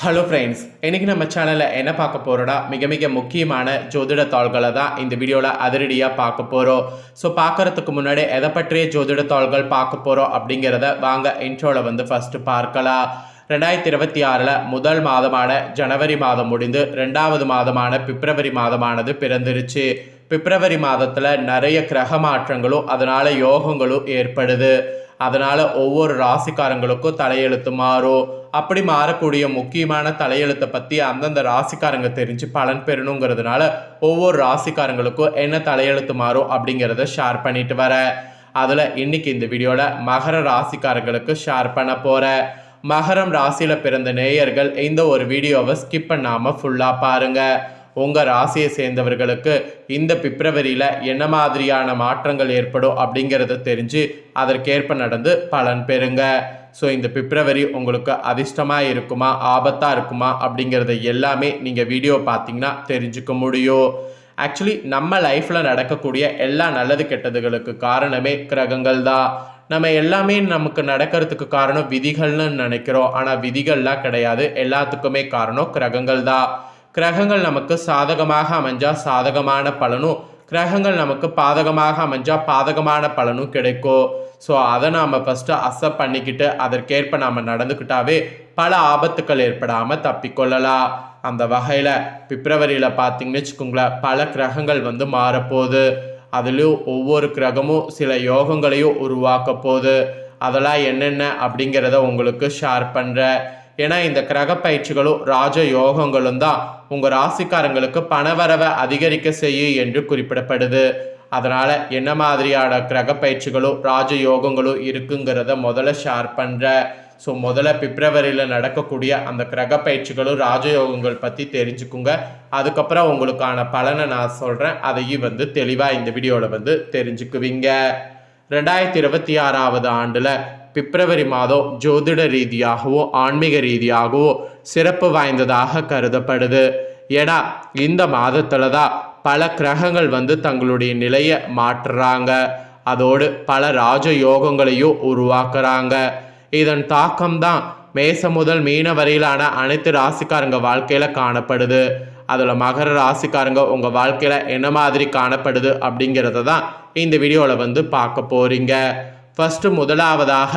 Hello friends இன்னைக்கு நம்ம சேனலில் என்ன பார்க்க போகிறோன்னா மிக மிக முக்கியமான ஜோதிட தாள்களை தான் இந்த வீடியோவில் அதிரடியாக பார்க்க போகிறோம் ஸோ பார்க்கறதுக்கு முன்னாடி எதை பற்றிய ஜோதிட தாள்கள் பார்க்க போகிறோம் அப்படிங்கிறத வாங்க இன்ட்ரோவில் வந்து ஃபஸ்ட்டு பார்க்கலாம். ரெண்டாயிரத்தி இருபத்தி ஆறில் முதல் மாதமான ஜனவரி மாதம் முடிந்து ரெண்டாவது மாதமான பிப்ரவரி மாதமானது பிறந்துருச்சு. பிப்ரவரி மாதத்தில் நிறைய கிரக மாற்றங்களும் அதனால் யோகங்களும் ஏற்படுது. அதனால் ஒவ்வொரு ராசிக்காரங்களுக்கும் தலையெழுத்து மாறும். அப்படி மாறக்கூடிய முக்கியமான தலையெழுத்தை பற்றி அந்தந்த ராசிக்காரங்க தெரிஞ்சு பலன் பெறணுங்கிறதுனால ஒவ்வொரு ராசிக்காரங்களுக்கும் என்ன தலையெழுத்து மாறும் அப்படிங்கிறத ஷேர் பண்ணிட்டு வரேன் அதில் இன்னைக்கு இந்த வீடியோவில் மகர ராசிக்காரங்களுக்கு ஷேர் பண்ண போகிறேன் மகரம் ராசியில் பிறந்த நேயர்கள் இந்த ஒரு வீடியோவை ஸ்கிப் பண்ணாமல் ஃபுல்லாக பாருங்கள் உங்கள் ராசியை சேர்ந்தவர்களுக்கு இந்த பிப்ரவரியில் என்ன மாதிரியான மாற்றங்கள் ஏற்படும் அப்படிங்கிறத தெரிஞ்சு அதற்கேற்ப நடந்து பலன் பெறுங்க. ஸோ இந்த பிப்ரவரி உங்களுக்கு அதிர்ஷ்டமாக இருக்குமா ஆபத்தாக இருக்குமா அப்படிங்கிறத எல்லாமே நீங்கள் வீடியோ பார்த்தீங்கன்னா தெரிஞ்சுக்க முடியும். ஆக்சுவலி நம்ம லைஃப்பில் நடக்கக்கூடிய எல்லா நல்லது கெட்டதுகளுக்கு காரணமே கிரகங்கள் தான். நம்ம எல்லாமே நமக்கு நடக்கிறதுக்கு காரணம் விதிகள்னு நினைக்கிறோம். ஆனால் விதிகள்லாம் கிடையாது. எல்லாத்துக்குமே காரணம் கிரகங்கள் தான். கிரகங்கள் நமக்கு சாதகமாக அமைஞ்சா சாதகமான பலனும் கிரகங்கள் நமக்கு பாதகமாக அமைஞ்சா பாதகமான பலனும் கிடைக்கும். ஸோ அதை நாம் ஃபஸ்ட்டு அசப் பண்ணிக்கிட்டு அதற்கேற்ப நாம் நடந்துக்கிட்டாவே பல ஆபத்துக்கள் ஏற்படாமல் தப்பிக்கொள்ளலாம் அந்த வகையில் பிப்ரவரியில் பார்த்தீங்கன்னு வச்சுக்கோங்களேன் பல கிரகங்கள் வந்து மாறப்போகுது. அதுலேயும் ஒவ்வொரு கிரகமும் சில யோகங்களையும் உருவாக்க போகுது. அதெல்லாம் என்னென்ன அப்படிங்கிறத உங்களுக்கு ஷேர் பண்ணுறேன் ஏன்னா இந்த கிரக பயிற்சிகளும் ராஜ யோகங்களும் தான் உங்கள் ராசிக்காரங்களுக்கு பணவரவை அதிகரிக்க செய்யும் என்று குறிப்பிடப்படுது. அதனால் என்ன மாதிரியான கிரக பயிற்சிகளும் ராஜ யோகங்களும் இருக்குங்கிறத முதல்ல ஷேர் பண்ணுற ஸோ முதல்ல பிப்ரவரியில் நடக்கக்கூடிய அந்த கிரக பயிற்சிகளும் ராஜயோகங்கள் பற்றி தெரிஞ்சுக்குங்க. அதுக்கப்புறம் உங்களுக்கான பலனை நான் சொல்கிறேன் அதையும் வந்து தெளிவாக இந்த வீடியோவில் வந்து தெரிஞ்சுக்குவீங்க. ரெண்டாயிரத்தி இருபத்தி ஆறாவது ஆண்டில் பிப்ரவரி மாதம் ஜோதிட ரீதியாகவோ ஆன்மீக ரீதியாகவோ சிறப்பு வாய்ந்ததாக கருதப்படுது. ஏன்னா இந்த மாதத்தில் தான் பல கிரகங்கள் வந்து தங்களுடைய நிலையை மாற்றுறாங்க. அதோடு பல ராஜ யோகங்களையும் உருவாக்குறாங்க. இதன் தாக்கம் தான் மேசம் முதல் மீன வரையிலான அனைத்து ராசிக்காரங்க வாழ்க்கையில் காணப்படுது. அதில் மகர ராசிக்காரங்க உங்கள் வாழ்க்கையில் என்ன மாதிரி காணப்படுது அப்படிங்கிறத தான் இந்த வீடியோவில் வந்து பார்க்க போகிறீங்க ஃபஸ்ட்டு முதலாவதாக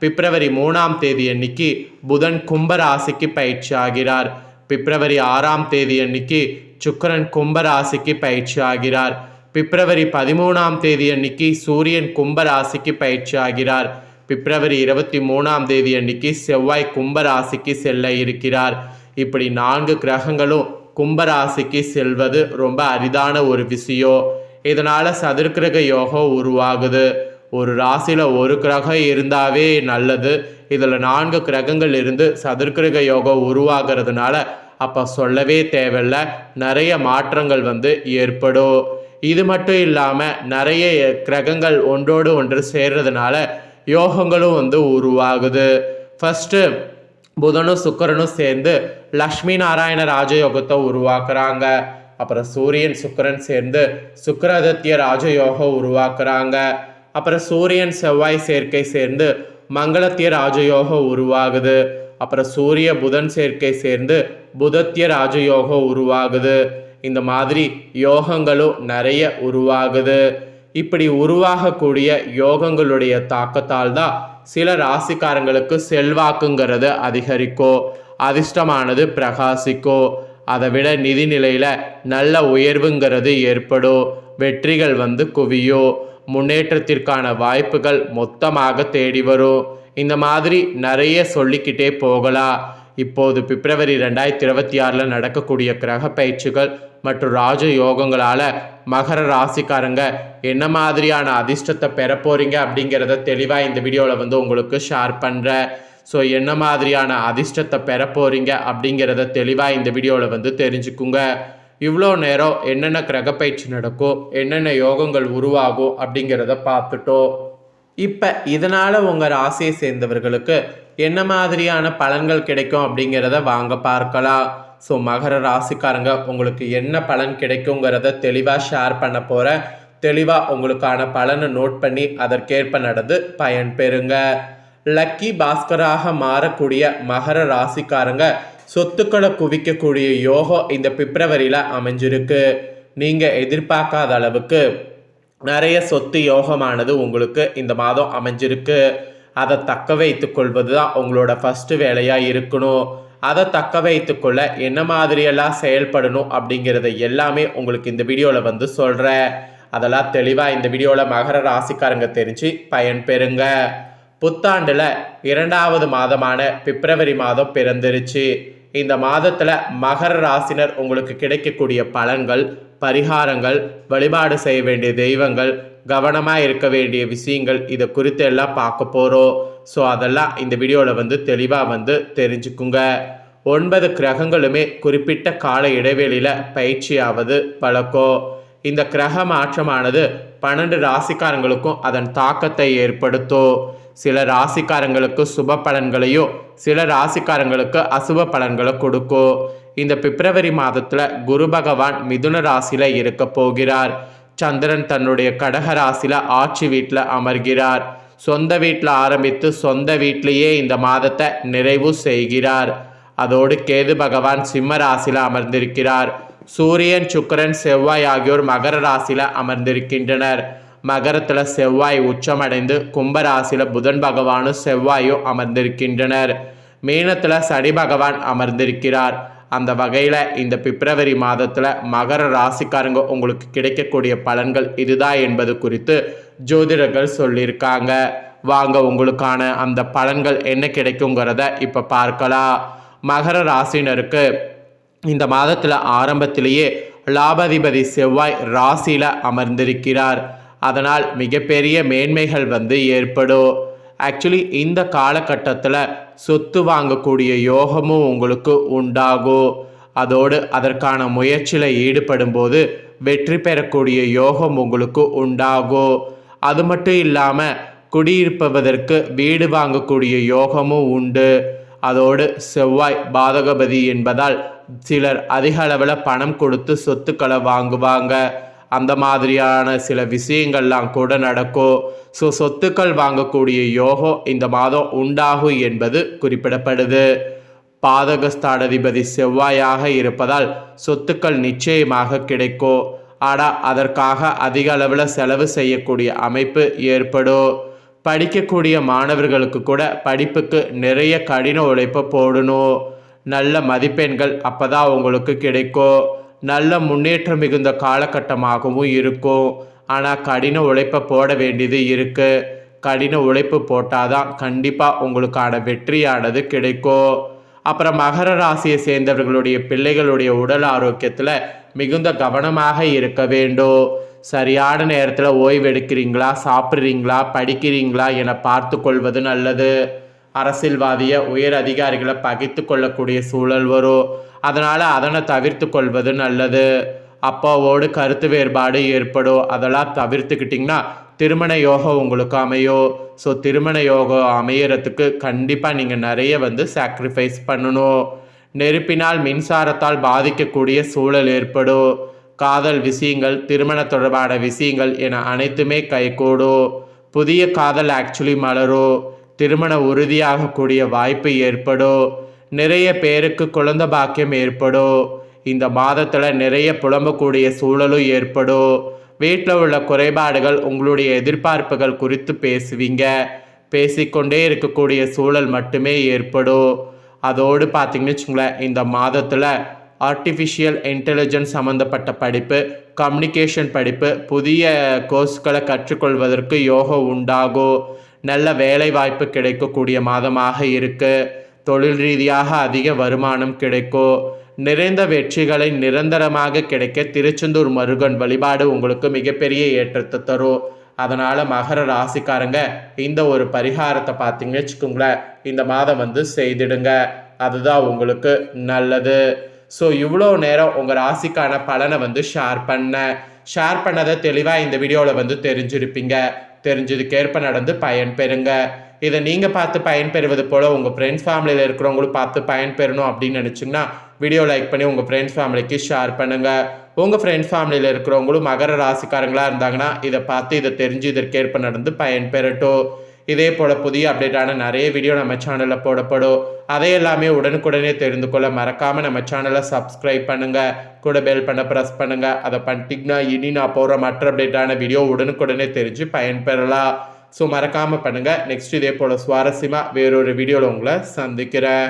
பிப்ரவரி மூணாம் தேதி அன்னைக்கு புதன் கும்பராசிக்கு பயிற்சி ஆகிறார். பிப்ரவரி ஆறாம் தேதி அன்னைக்கு சுக்கரன் கும்பராசிக்கு பயிற்சி ஆகிறார். பிப்ரவரி பதிமூணாம் தேதி அன்னைக்கு சூரியன் கும்பராசிக்கு பயிற்சி ஆகிறார். பிப்ரவரி இருபத்தி மூணாம் தேதி அன்னைக்கு செவ்வாய் கும்பராசிக்கு செல்ல இருக்கிறார். இப்படி நான்கு கிரகங்களும் கும்பராசிக்கு செல்வது ரொம்ப அரிதான ஒரு விஷயம் இதனால் சதுர்கிரக யோகம் உருவாகுது. ஒரு ராசியில் ஒரு கிரகம் இருந்தாவே நல்லது. இதில் நான்கு கிரகங்கள் இருந்து சதுர்கிரக யோகம் உருவாகிறதுனால அப்போ சொல்லவே தேவையில்ல. நிறைய மாற்றங்கள் வந்து ஏற்படும். இது மட்டும் இல்லாமல் நிறைய கிரகங்கள் ஒன்றோடு ஒன்று சேர்றதுனால யோகங்களும் வந்து உருவாகுது. ஃபஸ்ட்டு புதனும் சுக்கரனும் சேர்ந்து லக்ஷ்மி நாராயண ராஜயோகத்தை உருவாக்குறாங்க. அப்புறம் சூரியன் சுக்கரன் சேர்ந்து சுக்கரதத்திய ராஜயோகம் உருவாக்குறாங்க. அப்புறம் சூரியன் செவ்வாய் சேர்க்கை சேர்ந்து மங்களத்திய ராஜயோகம் உருவாகுது. அப்புறம் சூரிய புதன் சேர்க்கை சேர்ந்து புதத்திய ராஜயோகம் உருவாகுது. இந்த மாதிரி யோகங்களும் நிறைய உருவாகுது. இப்படி உருவாகக்கூடிய யோகங்களுடைய தாக்கத்தால் தான் சில ராசிக்காரங்களுக்கு செல்வாக்குங்கிறது அதிகரிக்கும் அதிர்ஷ்டமானது பிரகாசிக்கும் அதை விட நிதிநிலையில் நல்ல உயர்வுங்கிறது ஏற்படும். வெற்றிகள் வந்து குவியும். முன்னேற்றத்திற்கான வாய்ப்புகள் மொத்தமாக தேடி வரும். இந்த மாதிரி நிறைய சொல்லிக்கிட்டே போகலாம். இப்போது பிப்ரவரி ரெண்டாயிரத்தி இருபத்தி ஆறில் நடக்கக்கூடிய கிரக பயிற்சிகள் மற்றும் ராஜ யோகங்களால் மகர ராசிக்காரங்க என்ன மாதிரியான அதிர்ஷ்டத்தை பெற போகிறீங்க அப்படிங்கிறத தெளிவாக இந்த வீடியோவில் வந்து உங்களுக்கு ஷேர் பண்ணுறேன் ஸோ என்ன மாதிரியான அதிர்ஷ்டத்தை பெற போகிறீங்க அப்படிங்கிறத தெளிவாக இந்த வீடியோவில் வந்து தெரிஞ்சுக்குங்க. இவ்வளோ நேரம் என்னென்ன கிரகப்பயிற்சி நடக்கும் என்னென்ன யோகங்கள் உருவாகும் அப்படிங்கிறத பார்த்துட்டோம். இப்போ இதனால் உங்கள் ராசியை சேர்ந்தவர்களுக்கு என்ன மாதிரியான பலன்கள் கிடைக்கும் அப்படிங்கிறத வாங்க பார்க்கலாம். ஸோ மகர ராசிக்காரங்க உங்களுக்கு என்ன பலன் கிடைக்குங்கிறத தெளிவாக ஷேர் பண்ண போகிறேன் தெளிவாக உங்களுக்கான பலனை நோட் பண்ணி அதற்கேற்ப நடந்து பயன் பெறுங்க. லக்கி பாஸ்கராக மாறக்கூடிய மகர ராசிக்காரங்க சொத்துக்களை குவிக்கக்கூடிய யோகம் இந்த பிப்ரவரியில் அமைஞ்சிருக்கு. நீங்கள் எதிர்பார்க்காத அளவுக்கு நிறைய சொத்து யோகமானது உங்களுக்கு இந்த மாதம் அமைஞ்சிருக்கு. அதை தக்க வைத்து கொள்வது தான் உங்களோட ஃபஸ்ட்டு வேலையாக இருக்கணும். அதை தக்க வைத்துக்கொள்ள என்ன மாதிரியெல்லாம் செயல்படணும் அப்படிங்கிறத எல்லாமே உங்களுக்கு இந்த வீடியோவில் வந்து சொல்கிறேன் அதெல்லாம் தெளிவாக இந்த வீடியோவில் மகர ராசிக்காரங்க தெரிஞ்சு பயன்பெறுங்க புத்தாண்டில் இரண்டாவது மாதமான பிப்ரவரி மாதம் பிறந்துருச்சு. இந்த மாதத்தில் மகர ராசினர் உங்களுக்கு கிடைக்கக்கூடிய பலன்கள் பரிகாரங்கள் வழிபாடு செய்ய வேண்டிய தெய்வங்கள் கவனமாக இருக்க வேண்டிய விஷயங்கள் இதை குறித்து எல்லாம் பார்க்க போகிறோம் ஸோ அதெல்லாம் இந்த வீடியோவில் வந்து தெளிவாக வந்து தெரிஞ்சுக்குங்க. ஒன்பது கிரகங்களுமே குறிப்பிட்ட கால இடைவெளியில் பயிற்சியாவது பழக்கம் இந்த கிரக மாற்றமானது பன்னெண்டு ராசிக்காரங்களுக்கும் அதன் தாக்கத்தை ஏற்படுத்தும். சில ராசிக்காரங்களுக்கு சுப பலன்களையும் சில ராசிக்காரங்களுக்கு அசுப பலன்களை கொடுக்கும் இந்த பிப்ரவரி மாதத்தில் குரு பகவான் மிதுன ராசியில் இருக்க போகிறார். சந்திரன் தன்னுடைய கடக ராசியில் ஆட்சி வீட்டில் அமர்கிறார். சொந்த வீட்டில் ஆரம்பித்து சொந்த வீட்டிலேயே இந்த மாதத்தை நிறைவு செய்கிறார். அதோடு கேது பகவான் சிம்ம ராசியில் அமர்ந்திருக்கிறார். சூரியன் சுக்கரன் செவ்வாய் ஆகியோர் மகர ராசியில் அமர்ந்திருக்கின்றனர். மகரத்தில் செவ்வாய் உச்சமடைந்து கும்பராசியில் புதன் பகவானும் செவ்வாயும் அமர்ந்திருக்கின்றனர். மீனத்தில் சனி பகவான் அமர்ந்திருக்கிறார். அந்த வகையில் இந்த பிப்ரவரி மாதத்தில் மகர ராசிக்காரங்க உங்களுக்கு கிடைக்கக்கூடிய பலன்கள் இதுதான் என்பது குறித்து ஜோதிடர்கள் சொல்லியிருக்காங்க. வாங்க உங்களுக்கான அந்த பலன்கள் என்ன கிடைக்குங்கிறத இப்போ பார்க்கலாம். மகர ராசினருக்கு இந்த மாதத்தில் ஆரம்பத்திலேயே லாபாதிபதி செவ்வாய் ராசியில் அமர்ந்திருக்கிறார். அதனால் மிகப்பெரிய மேன்மைகள் வந்து ஏற்படும் ஆக்சுவலி இந்த காலகட்டத்தில் சொத்து வாங்கக்கூடிய யோகமும் உங்களுக்கு உண்டாகும் அதோடு அதற்கான முயற்சியில் ஈடுபடும் போது வெற்றி பெறக்கூடிய யோகம் உங்களுக்கு உண்டாகும் அது மட்டும் இல்லாமல் குடியிருப்பதற்கு வீடு வாங்கக்கூடிய யோகமும் உண்டு. அதோடு செவ்வாய் பாதகபதி என்பதால் சிலர் அதிக அளவில் பணம் கொடுத்து சொத்துக்களை வாங்குவாங்க. அந்த மாதிரியான சில விஷயங்கள்லாம் கூட நடக்கும் ஸோ சொத்துக்கள் வாங்கக்கூடிய யோகம் இந்த மாதம் உண்டாகும் என்பது குறிப்பிடப்படுது. பாதகஸ்தானாதிபதி செவ்வாயாக இருப்பதால் சொத்துக்கள் நிச்சயமாக கிடைக்கும் ஆனால் அதற்காக அதிக அளவில் செலவு செய்யக்கூடிய அமைப்பு ஏற்படும் படிக்கக்கூடிய மாணவர்களுக்கு கூட படிப்புக்கு நிறைய கடின உழைப்பை போடணும். நல்ல மதிப்பெண்கள் அப்போ தான் உங்களுக்கு கிடைக்கும் நல்ல முன்னேற்றம் மிகுந்த காலகட்டமாகவும் இருக்கும் ஆனால் கடின உழைப்பை போட வேண்டியது இருக்குது கடின உழைப்பு போட்டால் தான் கண்டிப்பாக உங்களுக்கான வெற்றியானது கிடைக்கும் அப்புறம் மகர ராசியை சேர்ந்தவர்களுடைய பிள்ளைகளுடைய உடல் ஆரோக்கியத்தில் மிகுந்த கவனமாக இருக்க வேண்டும் சரியான நேரத்தில் ஓய்வெடுக்கிறீங்களா சாப்பிட்றீங்களா படிக்கிறீங்களா என பார்த்து கொள்வது நல்லது. அரசியல்வாதிய உயர் அதிகாரிகளை பகைத்து கொள்ளக்கூடிய சூழல் வரும். அதனால் அதனை தவிர்த்து கொள்வது நல்லது. அப்பாவோடு கருத்து வேறுபாடு ஏற்படும். அதெல்லாம் தவிர்த்துக்கிட்டிங்கன்னா திருமண யோகம் உங்களுக்கு அமையும். ஸோ திருமண யோகம் அமையறதுக்கு கண்டிப்பாக நீங்கள் நிறைய வந்து சாக்ரிஃபைஸ் பண்ணணும். நெருப்பினால் மின்சாரத்தால் பாதிக்கக்கூடிய சூழல் ஏற்படும். காதல் விஷயங்கள் திருமண தொடர்பான விஷயங்கள் என அனைத்துமே கைகூடும். புதிய காதல் ஆக்சுவலி மலரும். திருமண உறுதியாகக்கூடிய வாய்ப்பு ஏற்படும் நிறைய பேருக்கு குழந்த பாக்கியம் ஏற்படும் இந்த மாதத்தில் நிறைய புலம்பக்கூடிய சூழலும் ஏற்படும் வீட்டில் உள்ள குறைபாடுகள் உங்களுடைய எதிர்பார்ப்புகள் குறித்து பேசுவீங்க. பேசிக்கொண்டே இருக்கக்கூடிய சூழல் மட்டுமே ஏற்படும் அதோடு பார்த்தீங்கன்னு வச்சுங்களேன் இந்த மாதத்தில் ஆர்டிஃபிஷியல் இன்டெலிஜென்ஸ் சம்மந்தப்பட்ட படிப்பு கம்யூனிகேஷன் படிப்பு புதிய கோர்ஸ்களை கற்றுக்கொள்வதற்கு யோகம் உண்டாகும் நல்ல வேலை வாய்ப்பு கிடைக்கக்கூடிய மாதமாக இருக்குது தொழில் ரீதியாக அதிக வருமானம் கிடைக்கும் நிறைந்த வெற்றிகளை நிரந்தரமாக கிடைக்க திருச்செந்தூர் முருகன் வழிபாடு உங்களுக்கு மிகப்பெரிய ஏற்றத்தை தரும் அதனால் மகர ராசிக்காரங்க இந்த ஒரு பரிகாரத்தை பார்த்தீங்கன்னு வச்சுக்கோங்களேன் இந்த மாதம் வந்து செய்திடுங்க. அதுதான் உங்களுக்கு நல்லது. ஸோ இவ்வளோ நேரம் உங்கள் ராசிக்கான பலனை வந்து ஷேர் பண்ணேன். ஷேர் பண்ணதை தெளிவாக இந்த வீடியோவில் வந்து தெரிஞ்சிருப்பீங்க. தெரிஞ்சதுக்கேற்ப நடந்து பயன்பெறுங்க இதை நீங்கள் பார்த்து பயன்பெறுவது போல் உங்கள் ஃப்ரெண்ட்ஸ் ஃபேமிலியில் இருக்கிறவங்களும் பார்த்து பயன்பெறணும் அப்படின்னு நினச்சிங்கன்னா வீடியோ லைக் பண்ணி உங்கள் ஃப்ரெண்ட்ஸ் ஃபேமிலிக்கு ஷேர் பண்ணுங்கள் உங்கள் ஃப்ரெண்ட்ஸ் ஃபேமிலியில் இருக்கிறவங்களும் மகர ராசிக்காரங்களாக இருந்தாங்கன்னா இதை பார்த்து இதை தெரிஞ்சு இதற்கேற்ப நடந்து பயன்பெறட்டும் இதே போல் புதிய அப்டேட்டான நிறைய வீடியோ நம்ம சேனலில் போடப்படும். அதை எல்லாமே உடனுக்குடனே தெரிந்து கொள்ள மறக்காமல் நம்ம சேனலை சப்ஸ்கிரைப் பண்ணுங்கள் கூட பெல் பண்ண ப்ரெஸ் பண்ணுங்கள் அதை பண்ணிட்டீங்கன்னா இனி நான் போகிற மற்ற அப்டேட்டான வீடியோ உடனுக்குடனே தெரிஞ்சு பயன்பெறலாம். ஸோ மறக்காமல் பண்ணுங்கள் நெக்ஸ்ட் இதே போல் சுவாரஸ்யமாக வேறொரு வீடியோவில் உங்களை சந்திக்கிறேன்.